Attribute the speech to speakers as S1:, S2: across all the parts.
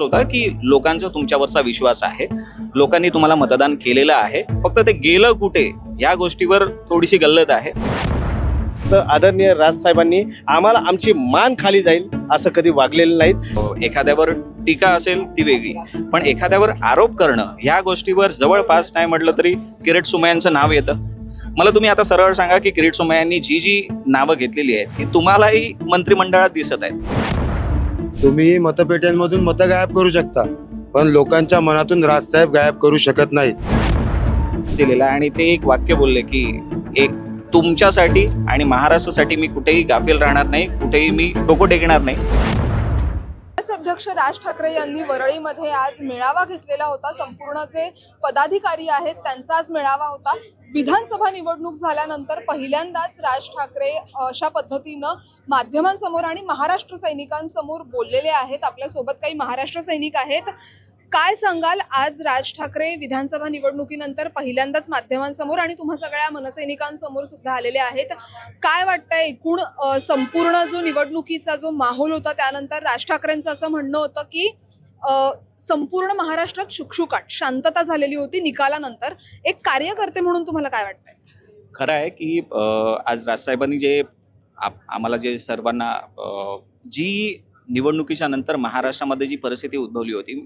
S1: होता की लोकांचा तुमच्यावरचा विश्वास आहे. लोकांनी तुम्हाला मतदान केलेलं आहे. फक्त ते गेलं कुठे या गोष्टीवर थोडीशी गल्लत आहे.
S2: तर आदरणीय राजसाहेबांनी आम्हाला आमची मान खाली जाईल असं कधी वागलेलं नाहीत.
S1: एखाद्यावर टीका असेल ती वेगळी. पण एखाद्यावर आरोप करणं ह्या गोष्टीवर जवळपास नाही म्हटलं तरी किरीट सुमयांचं नाव येतं. मला तुम्ही आता सरळ सांगा की किरीट सुमयांनी जी जी नावं घेतलेली आहेत ती तुम्हालाही मंत्रिमंडळात दिसत आहेत.
S3: तुम्ही मतपेट्यांमधून मतं गायब करू शकता पण लोकांच्या मनातून राजसाहेब गायब करू शकत नाही
S1: दिलेला आहे आणि ते एक वाक्य बोलले की एक तुमच्यासाठी आणि महाराष्ट्रासाठी मी कुठेही गाफील राहणार नाही कुठेही मी डोकं टेकणार नाही.
S4: अध्यक्ष राज ठाकरे यांनी वरळीमध्ये आज मेळावा घेतलेला होता. संपूर्ण जे पदाधिकारी आहेत त्यांचा आज मेळावा होता. विधानसभा निवडणूक झाल्यानंतर पहिल्यांदाच राज ठाकरे अशा पद्धतीनं माध्यमांसमोर आणि महाराष्ट्र सैनिकांसमोर बोललेले आहेत. आपल्यासोबत काही महाराष्ट्र सैनिक आहेत. काय सांगाल? आज राज ठाकरे विधानसभा निवडणुकीनंतर पहिल्यांदाच माध्यमांसमोर आणि तुम्हा सगळ्या मनसैनिकांसमोर सुद्धा आलेले आहेत. काय वाटतंय? एकूण संपूर्ण जो निवडणुकीचा जो माहोल होता त्यानंतर राज ठाकरेंचं असं म्हणणं होतं की संपूर्ण महाराष्ट्रात शुकशुकाट शांतता झालेली होती निकालानंतर. एक कार्यकर्ते म्हणून तुम्हाला काय वाटतंय?
S1: खरं आहे की आज राजसाहेबांनी जे आम्हाला जे सर्वांना जी निवडणुकीच्या नंतर महाराष्ट्रामध्ये जी परिस्थिती उद्भवली होती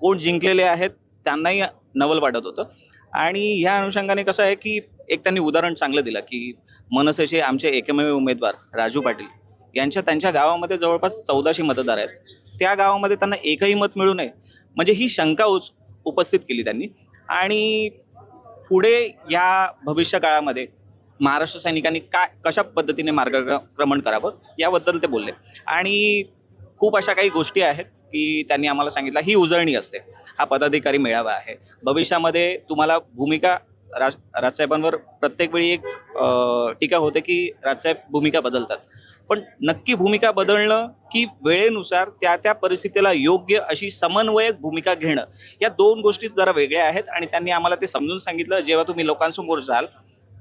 S1: कोण जिंकलेले आहेत त्यांनाही नवल वाटत होतं. आणि ह्या अनुषंगाने कसं आहे की एक त्यांनी उदाहरण चांगलं दिलं की मनसेचे आमचे एकमेव उमेदवार राजू पाटील यांच्या त्यांच्या गावामध्ये जवळपास चौदाशे मतदार आहेत. त्या गावामध्ये त्यांना एकही मत मिळू नये. म्हणजे ही शंका उच उपस्थित केली त्यांनी. आणि पुढे या भविष्य काळामध्ये महाराष्ट्र सैनिकांनी काय कशा पद्धतीने मार्गक्रमण करावं याबद्दल ते बोलले. आणि खूप अशा काही गोष्टी आहेत की त्यांनी आम्हाला सांगितलं ही उजळणी असते. हा पदाधिकारी मेळावा आहे. भविष्यामध्ये तुम्हाला भूमिका राज राजसाहेबांवर प्रत्येक वेळी एक टीका होते की राजसाहेब भूमिका बदलतात. पण नक्की भूमिका बदलणं की वेळेनुसार त्या त्या परिस्थितीला योग्य अशी समन्वयक भूमिका घेणं या दोन गोष्टी जरा वेगळ्या आहेत आणि त्यांनी आम्हाला ते समजून सांगितलं. जेव्हा तुम्ही लोकांसमोर जाल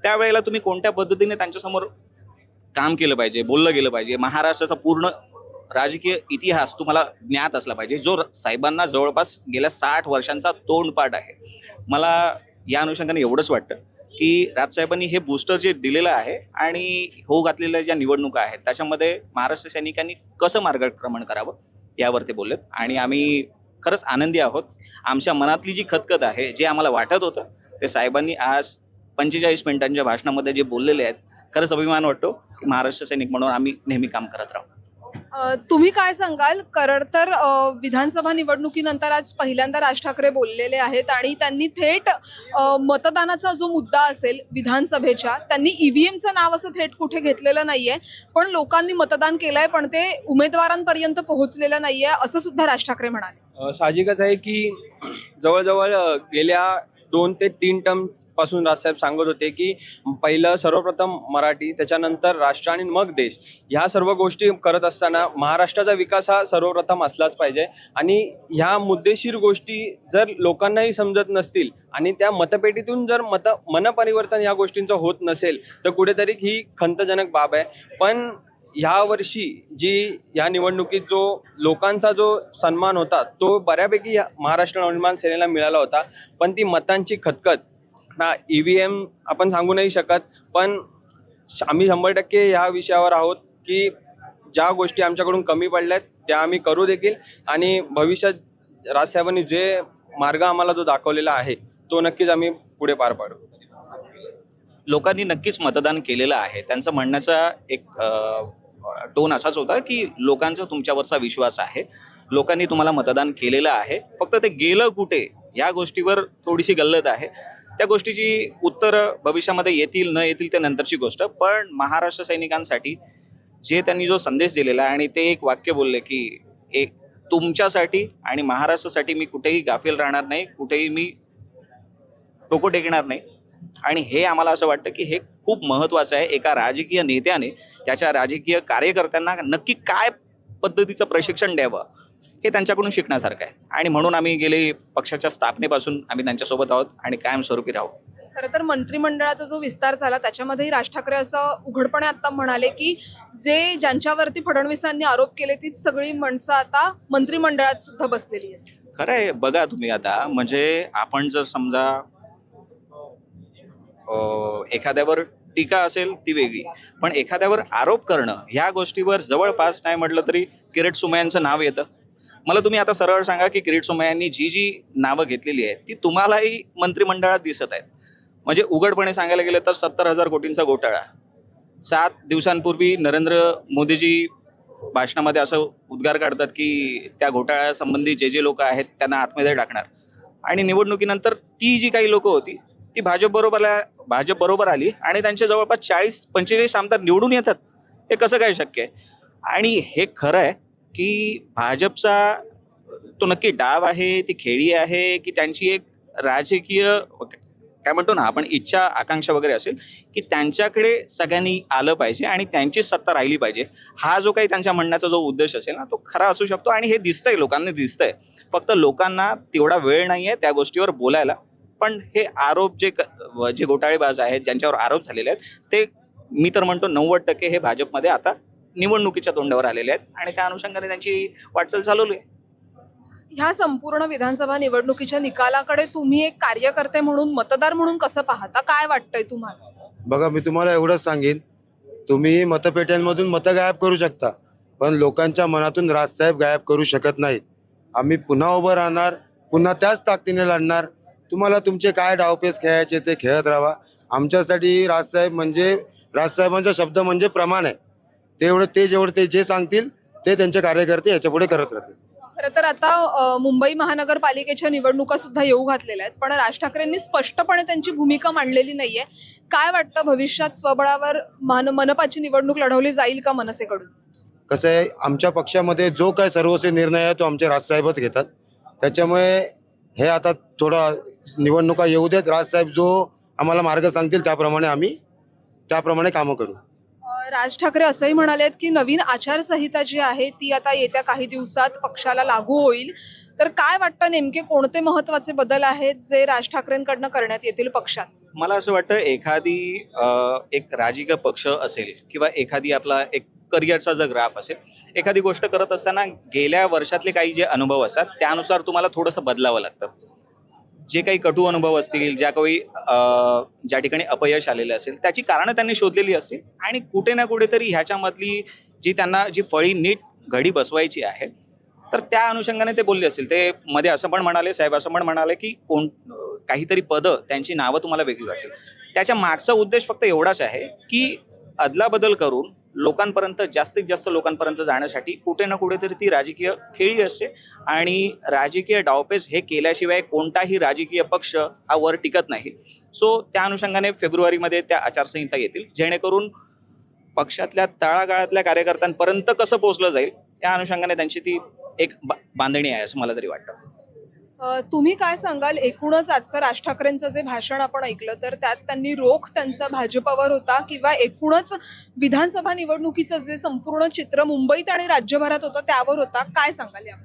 S1: त्यावेळेला तुम्ही कोणत्या पद्धतीने त्यांच्यासमोर काम केलं पाहिजे बोललं गेलं पाहिजे महाराष्ट्राचा पूर्ण राजकीय इतिहास तुम्हाला ज्ञात असला पाहिजे. जो साहेबांना जवळपास गेल्या साठ वर्षांचा तोंडपाठ आहे. मला या अनुषंगाने एवढंच वाटतं की राजसाहेबांनी हे बूस्टर जे दिलेलं आहे आणि हो घातलेल्या ज्या निवडणुका आहेत त्याच्यामध्ये महाराष्ट्र सैनिकांनी कसं मार्गक्रमण करावं यावर ते बोललेत. आणि आम्ही खरंच आनंदी आहोत. आमच्या मनातली जी खतखत आहे जे आम्हाला वाटत होतं ते साहेबांनी आज पंचेचाळीस मिनिटांच्या भाषणामध्ये जे बोललेले आहेत खरंच अभिमान वाटतो की महाराष्ट्र सैनिक म्हणून आम्ही नेहमी काम करत राहू.
S4: तुम्ही काय सांगाल? कारण तर विधानसभा निवडणुकीनंतर आज पहिल्यांदा राज ठाकरे बोललेले आहेत आणि त्यांनी थेट मतदानाचा जो मुद्दा असेल विधानसभेच्या त्यांनी ईव्हीएमचं नाव असं थेट कुठे घेतलेलं नाहीये. पण लोकांनी मतदान केलंय पण ते उमेदवारांपर्यंत पोहोचलेलं नाहीये असं सुद्धा राज ठाकरे म्हणाले.
S5: साहजिकच आहे की जवळजवळ गेल्या दोन ते तीन टर्मपासून राजसाहेब सांगत होते की पहिलं सर्वप्रथम मराठी त्याच्यानंतर राष्ट्र आणि मग देश. ह्या सर्व गोष्टी करत असताना महाराष्ट्राचा विकास हा सर्वप्रथम असलाच पाहिजे. आणि ह्या मुद्देशीर गोष्टी जर लोकांनाही समजत नसतील आणि त्या मतपेटीतून जर मत मनपरिवर्तन ह्या गोष्टींचं होत नसेल तर कुठेतरी ही खंतजनक बाब आहे. पण ह्या वर्षी जी या निवडणुकीत जो लोकांचा जो सन्मान होता तो बऱ्यापैकी या महाराष्ट्र नवनिर्माण सेनेला मिळाला होता. पण ती मतांची खतखत ना ई व्ही एम आपण सांगू नाही शकत पण आम्ही शंभर टक्के ह्या विषयावर आहोत की ज्या गोष्टी आमच्याकडून कमी पडल्या आहेत त्या आम्ही करू देखील आणि भविष्यात राजसाहेबांनी जे मार्ग आम्हाला जो दाखवलेला आहे तो नक्कीच आम्ही पुढे पार पाडू.
S1: लोकांनी नक्कीच मतदान केलेलं आहे. त्यांचं म्हणण्याचा एक टोन असाच होता की लोकांचा तुमच्यावरचा विश्वास आहे. लोकांनी तुम्हाला मतदान केलेलं आहे. फक्त ते गेलं कुठे या गोष्टीवर थोडीशी गल्लत आहे. त्या गोष्टीची उत्तरं भविष्यामध्ये येतील न येतील ते नंतरची गोष्ट. पण महाराष्ट्र सैनिकांसाठी जे त्यांनी जो संदेश दिलेला आहे आणि ते एक वाक्य बोलले की एक तुमच्यासाठी आणि महाराष्ट्रासाठी मी कुठेही गाफील राहणार नाही कुठेही मी डोकं टेकणार नाही. आणि हे आम्हाला असं वाटतं की हे खूप महत्त्वाचं आहे एका राजकीय नेत्याने त्याच्या राजकीय कार्यकर्त्यांना नक्की काय पद्धतीचं प्रशिक्षण द्यावं हे त्यांच्याकडून शिकण्यासारखं आहे. आणि म्हणून आम्ही गेले पक्षाच्या स्थापनेपासून आम्ही त्यांच्यासोबत आहोत आणि कायमस्वरूपी राहू.
S4: खरं तर मंत्रिमंडळाचा जो विस्तार झाला त्याच्यामध्येही राज ठाकरे असं उघडपणे आता म्हणाले की जे ज्यांच्यावरती फडणवीसांनी आरोप केले तीच सगळी माणसं आता मंत्रिमंडळात सुद्धा बसलेली आहेत.
S1: खरं आहे बघा तुम्ही आता म्हणजे आपण जर समजा एखाद्यावर टीका असेल ती वेगळी. पण एखाद्यावर आरोप करणं ह्या गोष्टीवर जवळपास नाही म्हटलं तरी किरीट सुमयांचं नाव येतं. मला तुम्ही आता सरळ सांगा की किरीट सुमयांनी जी जी नावं घेतलेली आहेत ती तुम्हालाही मंत्रिमंडळात दिसत आहेत. म्हणजे उघडपणे सांगायला गेलं तर सत्तर हजार कोटींचा घोटाळा. सात दिवसांपूर्वी नरेंद्र मोदीजी भाषणामध्ये असं उद्गार काढतात की त्या घोटाळ्यासंबंधी जे जे लोक आहेत त्यांना आतमध्ये टाकणार. आणि निवडणुकीनंतर ती जी काही लोक होती ती भाजप बरोबर भाजप बरोबर आली आणि त्यांच्या जवळपास चाळीस पंचेचाळीस आमदार निवडून येतात हे कसं काय शक्य आहे? आणि हे खरं आहे की भाजपचा तो नक्की डाव आहे ती खेळी आहे की त्यांची एक राजकीय काय म्हणतो ना आपण इच्छा आकांक्षा वगैरे असेल की त्यांच्याकडे सगळ्यांनी आलं पाहिजे आणि त्यांचीच सत्ता राहिली पाहिजे. हा जो काही त्यांच्या म्हणण्याचा जो उद्देश असेल ना तो खरा असू शकतो आणि हे दिसतंय लोकांना दिसतंय. फक्त लोकांना तेवढा वेळ नाही आहे त्या गोष्टीवर बोलायला. पण हे आरोप जे जे घोटाळेबाज आहेत ज्यांच्यावर आरोप झालेले आहेत ते मी तर म्हणतो नव्वद टक्के हे भाजपमध्ये आता निवडणुकीच्या तोंडावर आलेले आहेत आणि त्या अनुषंगाने त्यांची वाटचाल चालवली आहे.
S4: ह्या संपूर्ण विधानसभा निवडणुकीच्या निकालाकडे तुम्ही एक कार्यकर्ते म्हणून मतदार म्हणून कसं पाहता? काय वाटतंय तुम्हाला?
S3: बघा मी तुम्हाला एवढंच सांगेन. तुम्ही मतपेट्यांमधून मतं गायब करू शकता पण लोकांच्या मनातून राजसाहेब गायब करू शकत नाहीत. आम्ही पुन्हा उभं राहणार पुन्हा त्याच ताकदीने लढणार तुम्हाला तुमचे काय डावपेच खेळायचे ते खेळत राहा. आमच्यासाठी राजसाहेब म्हणजे राजसाहेबांचा शब्द म्हणजे प्रमाण आहे. ते एवढं ते जेवढं ते जे सांगतील ते त्यांचे कार्यकर्ते याच्यापुढे करत राहतील.
S4: खरं तर आता अ, मुंबई महानगरपालिकेच्या निवडणुका सुद्धा येऊ घातलेल्या आहेत पण राज ठाकरेंनी स्पष्टपणे त्यांची भूमिका मांडलेली नाहीये. काय वाटतं भविष्यात स्वबळावर मान मनपाची निवडणूक लढवली जाईल का मनसेकडून?
S3: कसं आहे आमच्या पक्षामध्ये जो काय सर्वस्वी निर्णय आहे तो आमचे राजसाहेबच घेतात. त्याच्यामुळे हे आता थोडा निवडणुका येऊ देत. राजसाहेब जो आम्हाला मार्ग सांगतील त्याप्रमाणे आम्ही त्याप्रमाणे कामं करू.
S4: राज ठाकरे असंही म्हणालेत की नवीन आचारसंहिता जी आहे ती आता येत्या काही दिवसात पक्षाला लागू होईल. तर काय वाटतं नेमके कोणते महत्त्वाचे बदल आहेत जे राज ठाकरेंकडनं करण्यात येतील पक्षात?
S1: मला असं वाटतं एखादी एक राजकीय पक्ष असेल किंवा एखादी आपला एक करिअरचा जर ग्राफ असेल एखादी गोष्ट करत असताना गेल्या वर्षातले काही जे अनुभव असतात त्यानुसार तुम्हाला थोडंसं बदलावं लागतं. जे काही कटू अनुभव असतील ज्या काही ज्या ठिकाणी अपयश आलेले असेल त्याची कारणं त्यांनी शोधलेली असतील. आणि कुठे ना कुठेतरी ह्याच्यामधली जी त्यांना जी फळी नीट घडी बसवायची आहे तर त्या अनुषंगाने ते बोलले असतील. ते मध्ये असं पण म्हणाले साहेब असं पण म्हणाले की कोण काहीतरी पदं त्यांची नावं तुम्हाला वेगळी वाटतील. त्याच्या मागचा उद्देश फक्त एवढाच आहे की अदलाबदल करून लोकांपर्यंत जास्तीत जास्त लोकांपर्यंत जाण्यासाठी कुठे ना कुठेतरी ती राजकीय खेळी असते. आणि राजकीय डावपेच हे केल्याशिवाय कोणताही राजकीय पक्ष हा वर टिकत नाही. सो त्या अनुषंगाने फेब्रुवारीमध्ये त्या आचारसंहिता येतील. जेणेकरून पक्षातल्या तळागाळातल्या कार्यकर्त्यांपर्यंत कसं पोहोचलं जाईल या अनुषंगाने त्यांची ती एक बा- बांधणी आहे असं मला तरी वाटतं.
S4: तुम्ही काय सांगाल? एकूणच आजचं राज ठाकरेंचं जे भाषण आपण ऐकलं तर त्यात त्यांनी रोख त्यांचा भाजपावर होता किंवा एकूणच विधानसभा निवडणुकीचं जे संपूर्ण चित्र मुंबईत आणि राज्यभरात होतं त्यावर होता? काय सांगाल यावर?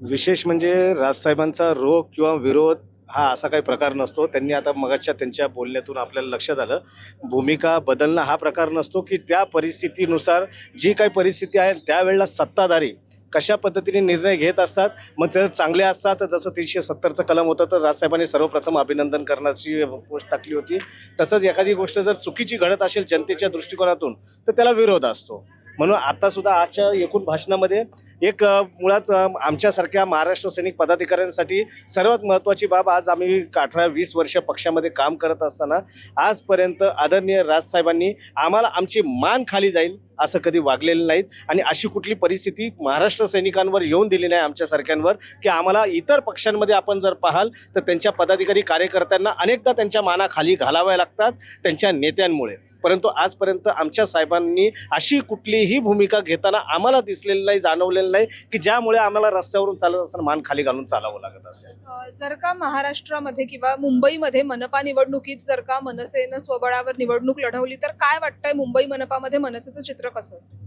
S2: विशेष म्हणजे राजसाहेबांचा रोख किंवा विरोध हा असा काही प्रकार नसतो. त्यांनी आता मगाच्या त्यांच्या बोलण्यातून आपल्याला लक्षात आलं. भूमिका बदलणं हा प्रकार नसतो की त्या परिस्थितीनुसार जी काही परिस्थिती आहे त्यावेळेला सत्ताधारी कशा पद्धतीने निर्णय घेत असतात? मग जर चांगले असतात तर जसं तीनशे सत्तरचं कलम होतं तर राजसाहेबांनी सर्वप्रथम अभिनंदन करण्याची गोष्ट टाकली होती. तसंच एखादी गोष्ट जर चुकीची घडत असेल जनतेच्या दृष्टिकोनातून तर त्याला विरोध असतो. म्हणून आत्तासुद्धा आजच्या एकूण भाषणामध्ये एक मुळात आमच्यासारख्या महाराष्ट्र सैनिक पदाधिकाऱ्यांसाठी सर्वात महत्त्वाची बाब आज आम्ही अठरा वीस वर्ष पक्षामध्ये काम करत असताना आजपर्यंत आदरणीय राजसाहेबांनी आम्हाला आमची मान खाली जाईल असं कधी वागलेलं नाहीत. आणि अशी कुठली परिस्थिती महाराष्ट्र सैनिकांवर येऊन दिली नाही आमच्यासारख्यांवर की आम्हाला इतर पक्षांमध्ये आपण जर पाहाल तर त्यांच्या पदाधिकारी कार्यकर्त्यांना अनेकदा त्यांच्या मानाखाली घालाव्या लागतात त्यांच्या नेत्यांमुळे. परंतु आजपर्यंत आमच्या साहेबांनी अशी कुठलीही भूमिका घेताना आम्हाला दिसलेली नाही जाणवलेलं नाही की ज्यामुळे आम्हाला रस्त्यावरून चालत असताना मान खाली घालून चालावं लागत असेल.
S4: जर का महाराष्ट्रामध्ये किंवा मुंबईमध्ये मनपा निवडणुकीत जर का मनसेनं स्वबळावर निवडणूक लढवली तर काय वाटतंय मुंबई मनपामध्ये मनसेचं चित्र कसं असेल?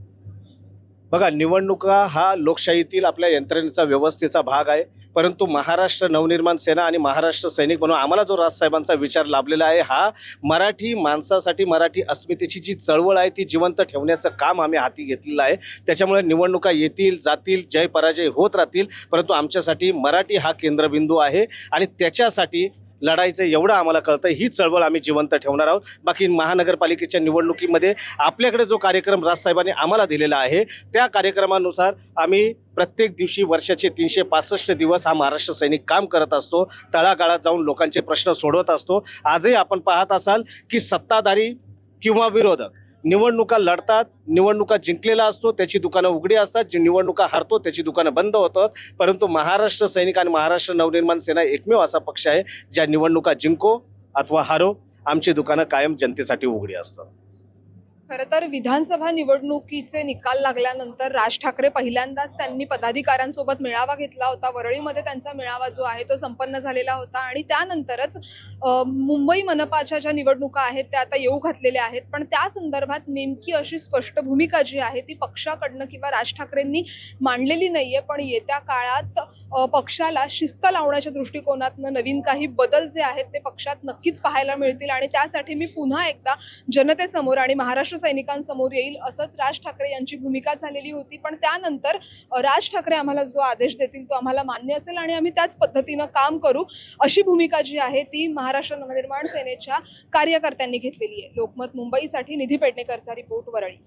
S2: बघा निवडणुका हा लोकशाहीतील आपल्या यंत्रणेचा व्यवस्थेचा भाग आहे. परंतु महाराष्ट्र नवनिर्माण सेना आणि महाराष्ट्र सैनिक म्हणून आम्हाला जो राजसाहेबांचा विचार लाभलेला आहे हा मराठी माणसासाठी मराठी अस्मितेची जी चळवळ आहे ती जिवंत ठेवण्याचं काम आम्ही हाती घेतलेलं आहे. त्याच्यामुळे निवडणुका येतील जातील जय पराजय होत राहतील परंतु आमच्यासाठी मराठी हा केंद्रबिंदू आहे आणि त्याच्यासाठी लढायचं एवढं आम्हाला कळतं ही चळवळ आम्ही जिवंत ठेवणार आहोत. बाकी महानगरपालिकेच्या निवडणुकीमध्ये आपल्याकडे जो कार्यक्रम राजसाहेबांनी आम्हाला दिलेला आहे त्या कार्यक्रमानुसार आम्ही प्रत्येक दिवशी वर्षाचे तीनशे पासष्ट दिवस हा महाराष्ट्र सैनिक काम करत असतो. तळागाळात जाऊन लोकांचे प्रश्न सोडवत असतो. आजही आपण पाहत असाल की सत्ताधारी किंवा विरोधक निवडणुका लढतात निवडणुका जिंकलेला असतो त्याची दुकानं उघडी असतात जी निवडणुका हारतो त्याची दुकानं बंद होतात. परंतु महाराष्ट्र सैनिक आणि महाराष्ट्र नवनिर्माण सेना एकमेव असा पक्ष आहे ज्या निवडणुका जिंको अथवा हारो आमची दुकानं कायम जनतेसाठी उघडी असतात.
S4: खरं तर विधानसभा निवडणुकीचे निकाल लागल्यानंतर राज ठाकरे पहिल्यांदाच त्यांनी पदाधिकाऱ्यांसोबत मेळावा घेतला होता. वरळीमध्ये त्यांचा मेळावा जो आहे तो संपन्न झालेला होता आणि त्यानंतरच मुंबई मनपाच्या ज्या निवडणुका आहेत त्या आता येऊ घातलेल्या आहेत. पण त्या संदर्भात नेमकी अशी स्पष्ट भूमिका जी आहे ती पक्षाकडनं किंवा राज ठाकरेंनी मांडलेली नाही आहे पण येत्या काळात पक्षाला शिस्त लावण्याच्या दृष्टिकोनातनं नवीन काही बदल जे आहेत ते पक्षात नक्कीच पाहायला मिळतील. आणि त्यासाठी मी पुन्हा एकदा जनतेसमोर आणि महाराष्ट्र सैनिकांसमोर येईल असंच राज ठाकरे यांची भूमिका झालेली होती. पण त्यानंतर राज ठाकरे आम्हाला जो आदेश देतील तो आम्हाला मान्य असेल आणि आम्ही त्याच पद्धतीनं काम करू अशी भूमिका जी आहे ती महाराष्ट्र नवनिर्माण सेनेच्या कार्यकर्त्यांनी घेतलेली आहे. लोकमत मुंबईसाठी निधी पेडणेकरचा रिपोर्ट वरळी.